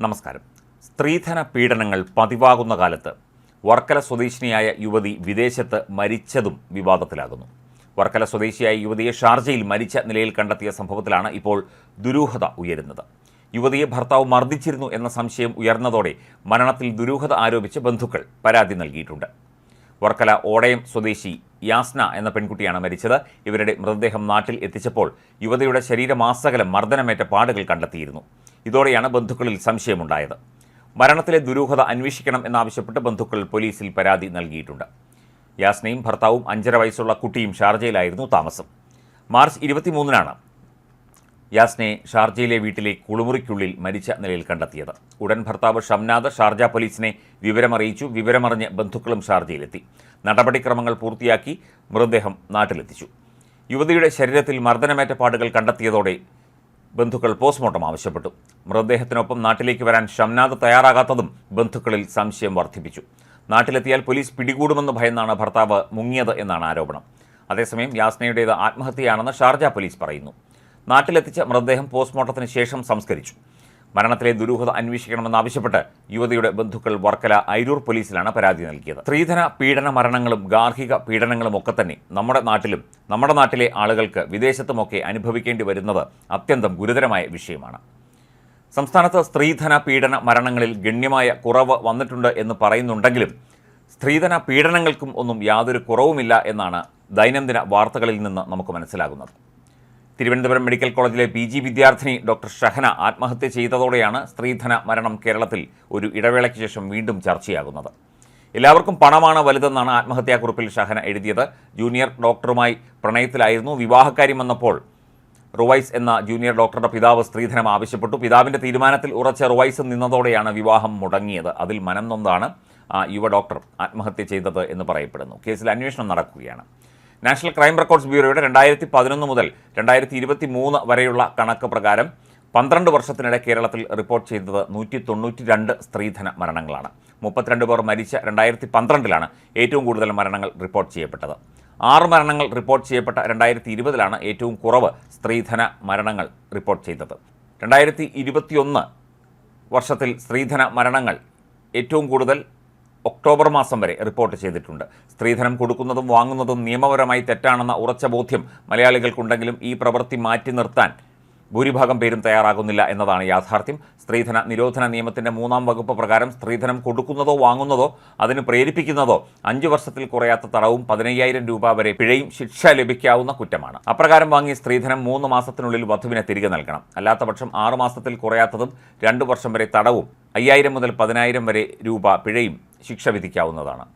നമസ്കാരം. സ്ത്രീധന പീഡനങ്ങൾ പതിവാകുന്ന കാലത്ത് വർക്കല സ്വദേശിനിയായ യുവതി വിദേശത്ത് മരിച്ചതും വിവാദത്തിലാകുന്നു. വർക്കല സ്വദേശിയായ യുവതിയെ ഷാർജയിൽ മരിച്ച നിലയിൽ കണ്ടെത്തിയ സംഭവത്തിലാണ് ഇപ്പോൾ ദുരൂഹത ഉയരുന്നത്. യുവതിയെ ഭർത്താവ് മർദ്ദിച്ചിരുന്നു എന്ന സംശയം ഉയർന്നതോടെ മരണത്തിൽ ദുരൂഹത ആരോപിച്ച് ബന്ധുക്കൾ പരാതി നൽകിയിട്ടുണ്ട്. വർക്കല ഓടയം സ്വദേശി യാസ്ന എന്ന പെൺകുട്ടിയാണ് മരിച്ചത്. ഇവരുടെ മൃതദേഹം നാട്ടിൽ എത്തിച്ചപ്പോൾ യുവതിയുടെ ശരീരമാസകലം മർദ്ദനമേറ്റ പാടുകൾ കണ്ടെത്തിയിരുന്നു. ഇതോടെയാണ് ബന്ധുക്കളിൽ സംശയമുണ്ടായത്. മരണത്തിലെ ദുരൂഹത അന്വേഷിക്കണം എന്നാവശ്യപ്പെട്ട് ബന്ധുക്കൾ പോലീസിൽ പരാതി നൽകിയിട്ടുണ്ട്. യാസ്നയും ഭർത്താവും അഞ്ചര വയസ്സുള്ള കുട്ടിയും ഷാർജയിലായിരുന്നു താമസം. മാർച്ച് ഇരുപത്തിമൂന്നിനാണ് യാസ്നയെ ഷാർജയിലെ വീട്ടിലെ കുളിമുറിക്കുള്ളിൽ മരിച്ച നിലയിൽ കണ്ടെത്തിയത്. ഉടൻ ഭർത്താവ് ഷംനാദ് ഷാർജ പോലീസിനെ വിവരമറിയിച്ചു. വിവരമറിഞ്ഞ് ബന്ധുക്കളും ഷാർജയിലെത്തി. നടപടിക്രമങ്ങൾ പൂർത്തിയാക്കി മൃതദേഹം നാട്ടിലെത്തിച്ചു. യുവതിയുടെ ശരീരത്തിൽ മർദ്ദനമേറ്റ പാടുകൾ കണ്ടെത്തിയതോടെ ബന്ധുക്കൾ പോസ്റ്റ്മോർട്ടം ആവശ്യപ്പെട്ടു. മൃതദേഹത്തിനൊപ്പം നാട്ടിലേക്ക് വരാൻ ഷംനാദ് തയ്യാറാകാത്തതും ബന്ധുക്കളിൽ സംശയം വർദ്ധിപ്പിച്ചു. നാട്ടിലെത്തിയാൽ പോലീസ് പിടികൂടുമെന്ന് ഭയന്നാണ് ഭർത്താവ് മുങ്ങിയത് എന്നാണ് ആരോപണം. അതേസമയം യാസ്നയുടേത് ആത്മഹത്യയാണെന്ന് ഷാർജ പോലീസ് പറയുന്നു. നാട്ടിലെത്തിച്ച മൃതദേഹം പോസ്റ്റ്മോർട്ടത്തിന് ശേഷം സംസ്കരിച്ചു. മരണത്തിലെ ദുരൂഹത അന്വേഷിക്കണമെന്നാവശ്യപ്പെട്ട് യുവതിയുടെ ബന്ധുക്കൾ വർക്കല അയിരൂർ പോലീസിലാണ് പരാതി നൽകിയത്. സ്ത്രീധന പീഡന മരണങ്ങളും ഗാർഹിക പീഡനങ്ങളും ഒക്കെ തന്നെ നമ്മുടെ നാട്ടിലും നമ്മുടെ നാട്ടിലെ ആളുകൾക്ക് വിദേശത്തുമൊക്കെ അനുഭവിക്കേണ്ടി വരുന്നത് അത്യന്തം ഗുരുതരമായ വിഷയമാണ്. സംസ്ഥാനത്ത് സ്ത്രീധന പീഡന മരണങ്ങളിൽ ഗണ്യമായ കുറവ് വന്നിട്ടുണ്ട് എന്ന് പറയുന്നുണ്ടെങ്കിലും സ്ത്രീധന പീഡനങ്ങൾക്കും ഒന്നും യാതൊരു കുറവുമില്ല എന്നാണ് ദൈനംദിന വാർത്തകളിൽ നിന്ന് നമുക്ക് മനസ്സിലാകുന്നത്. തിരുവനന്തപുരം മെഡിക്കൽ കോളേജിലെ പി ജി വിദ്യാർത്ഥിനി ഡോക്ടർ ഷഹന ആത്മഹത്യ ചെയ്തതോടെയാണ് സ്ത്രീധന മരണം കേരളത്തിൽ ഒരു ഇടവേളയ്ക്ക് ശേഷം വീണ്ടും ചർച്ചയാകുന്നത്. എല്ലാവർക്കും പണമാണ് വലുതെന്നാണ് ആത്മഹത്യാക്കുറിപ്പിൽ ഷഹന എഴുതിയത്. ജൂനിയർ ഡോക്ടറുമായി പ്രണയത്തിലായിരുന്നു. വിവാഹക്കാര്യം വന്നപ്പോൾ റുവൈസ് എന്ന ജൂനിയർ ഡോക്ടറുടെ പിതാവ് സ്ത്രീധനം ആവശ്യപ്പെട്ടു. പിതാവിന്റെ തീരുമാനത്തിൽ ഉറച്ച റുവൈസ് നിന്നതോടെയാണ് വിവാഹം മുടങ്ങിയത്. അതിൽ മനം നൊന്താണ് യുവ ഡോക്ടർ ആത്മഹത്യ ചെയ്തത് എന്ന് പറയപ്പെടുന്നു. കേസിൽ അന്വേഷണം നടക്കുകയാണ്. നാഷണൽ ക്രൈം റെക്കോർഡ്സ് ബ്യൂറോയുടെ രണ്ടായിരത്തി പതിനൊന്ന് മുതൽ രണ്ടായിരത്തി ഇരുപത്തി മൂന്ന് വരെയുള്ള കണക്ക് പ്രകാരം പന്ത്രണ്ട് വർഷത്തിനിടെ കേരളത്തിൽ റിപ്പോർട്ട് ചെയ്തത് നൂറ്റി തൊണ്ണൂറ്റി രണ്ട് സ്ത്രീധന മരണങ്ങളാണ്. മുപ്പത്തിരണ്ട് പേർ മരിച്ച രണ്ടായിരത്തി പന്ത്രണ്ടിലാണ് ഏറ്റവും കൂടുതൽ മരണങ്ങൾ റിപ്പോർട്ട് ചെയ്യപ്പെട്ടത്. ആറ് മരണങ്ങൾ റിപ്പോർട്ട് ചെയ്യപ്പെട്ട രണ്ടായിരത്തി ഇരുപതിലാണ് ഏറ്റവും കുറവ് സ്ത്രീധന മരണങ്ങൾ റിപ്പോർട്ട് ചെയ്തത്. രണ്ടായിരത്തി ഇരുപത്തിയൊന്ന് വർഷത്തിൽ സ്ത്രീധന മരണങ്ങൾ ഏറ്റവും കൂടുതൽ ഒക്ടോബർ മാസം വരെ റിപ്പോർട്ട് ചെയ്തിട്ടുണ്ട്. സ്ത്രീധനം കൊടുക്കുന്നതും വാങ്ങുന്നതും നിയമപരമായി തെറ്റാണെന്ന ഉറച്ച ബോധ്യം മലയാളികൾക്കുണ്ടെങ്കിലും ഈ പ്രവൃത്തി മാറ്റി നിർത്താൻ ഭൂരിഭാഗം പേരും തയ്യാറാകുന്നില്ല എന്നതാണ് യാഥാർത്ഥ്യം. സ്ത്രീധന നിരോധന നിയമത്തിന്റെ മൂന്നാം വകുപ്പ് പ്രകാരം സ്ത്രീധനം കൊടുക്കുന്നതോ വാങ്ങുന്നതോ അതിന് പ്രേരിപ്പിക്കുന്നതോ അഞ്ചു വർഷത്തിൽ കുറയാത്ത തടവും പതിനയ്യായിരം രൂപ വരെ പിഴയും ശിക്ഷ ലഭിക്കാവുന്ന കുറ്റമാണ്. അപ്രകാരം വാങ്ങിയ സ്ത്രീധനം മൂന്ന് മാസത്തിനുള്ളിൽ വധുവിനെ തിരികെ നൽകണം. അല്ലാത്തപക്ഷം ആറ് മാസത്തിൽ കുറയാത്തതും രണ്ടു വർഷം വരെ തടവും അയ്യായിരം മുതൽ പതിനായിരം വരെ രൂപ പിഴയും ശിക്ഷ വിധിക്കാവുന്നതാണ്.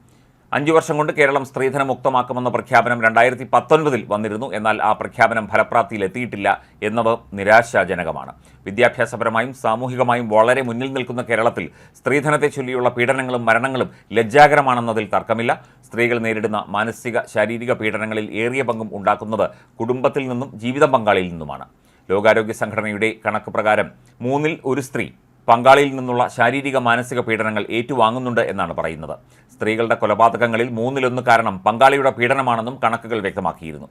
അഞ്ചു വർഷം കൊണ്ട് കേരളം സ്ത്രീധന മുക്തമാക്കുമെന്ന പ്രഖ്യാപനം രണ്ടായിരത്തി പത്തൊൻപതിൽ വന്നിരുന്നു. എന്നാൽ ആ പ്രഖ്യാപനം ഫലപ്രാപ്തിയിൽ എത്തിയിട്ടില്ല എന്നത് നിരാശാജനകമാണ്. വിദ്യാഭ്യാസപരമായും സാമൂഹികമായും വളരെ മുന്നിൽ നിൽക്കുന്ന കേരളത്തിൽ സ്ത്രീധനത്തെ ചൊല്ലിയുള്ള പീഡനങ്ങളും മരണങ്ങളും ലജ്ജാകരമാണെന്നതിൽ തർക്കമില്ല. സ്ത്രീകൾ നേരിടുന്ന മാനസിക ശാരീരിക പീഡനങ്ങളിൽ ഏറിയ പങ്കും ഉണ്ടാക്കുന്നത് കുടുംബത്തിൽ നിന്നും ജീവിത പങ്കാളിയിൽ നിന്നുമാണ്. ലോകാരോഗ്യ സംഘടനയുടെ കണക്ക് പ്രകാരം മൂന്നിൽ ഒരു സ്ത്രീ പങ്കാളിയിൽ നിന്നുള്ള ശാരീരിക മാനസിക പീഡനങ്ങൾ ഏറ്റുവാങ്ങുന്നുണ്ട് എന്നാണ് പറയുന്നത്. സ്ത്രീകളുടെ കൊലപാതകങ്ങളിൽ മൂന്നിലൊന്ന് കാരണം പങ്കാളിയുടെ പീഡനമാണെന്നും കണക്കുകൾ വ്യക്തമാക്കിയിരുന്നു.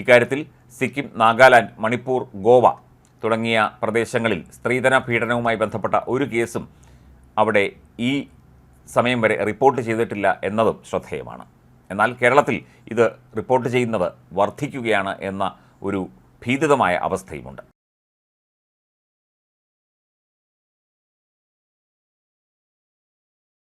ഇക്കാര്യത്തിൽ സിക്കിം നാഗാലാൻഡ് മണിപ്പൂർ ഗോവ തുടങ്ങിയ പ്രദേശങ്ങളിൽ സ്ത്രീധന പീഡനവുമായി ബന്ധപ്പെട്ട ഒരു കേസും അവിടെ ഈ സമയം വരെ റിപ്പോർട്ട് ചെയ്തിട്ടില്ല എന്നതും ശ്രദ്ധേയമാണ്. എന്നാൽ കേരളത്തിൽ ഇത് റിപ്പോർട്ട് ചെയ്യുന്നത് വർദ്ധിക്കുകയാണ് എന്ന ഒരു ഭീതിതമായ അവസ്ഥയുമുണ്ട്.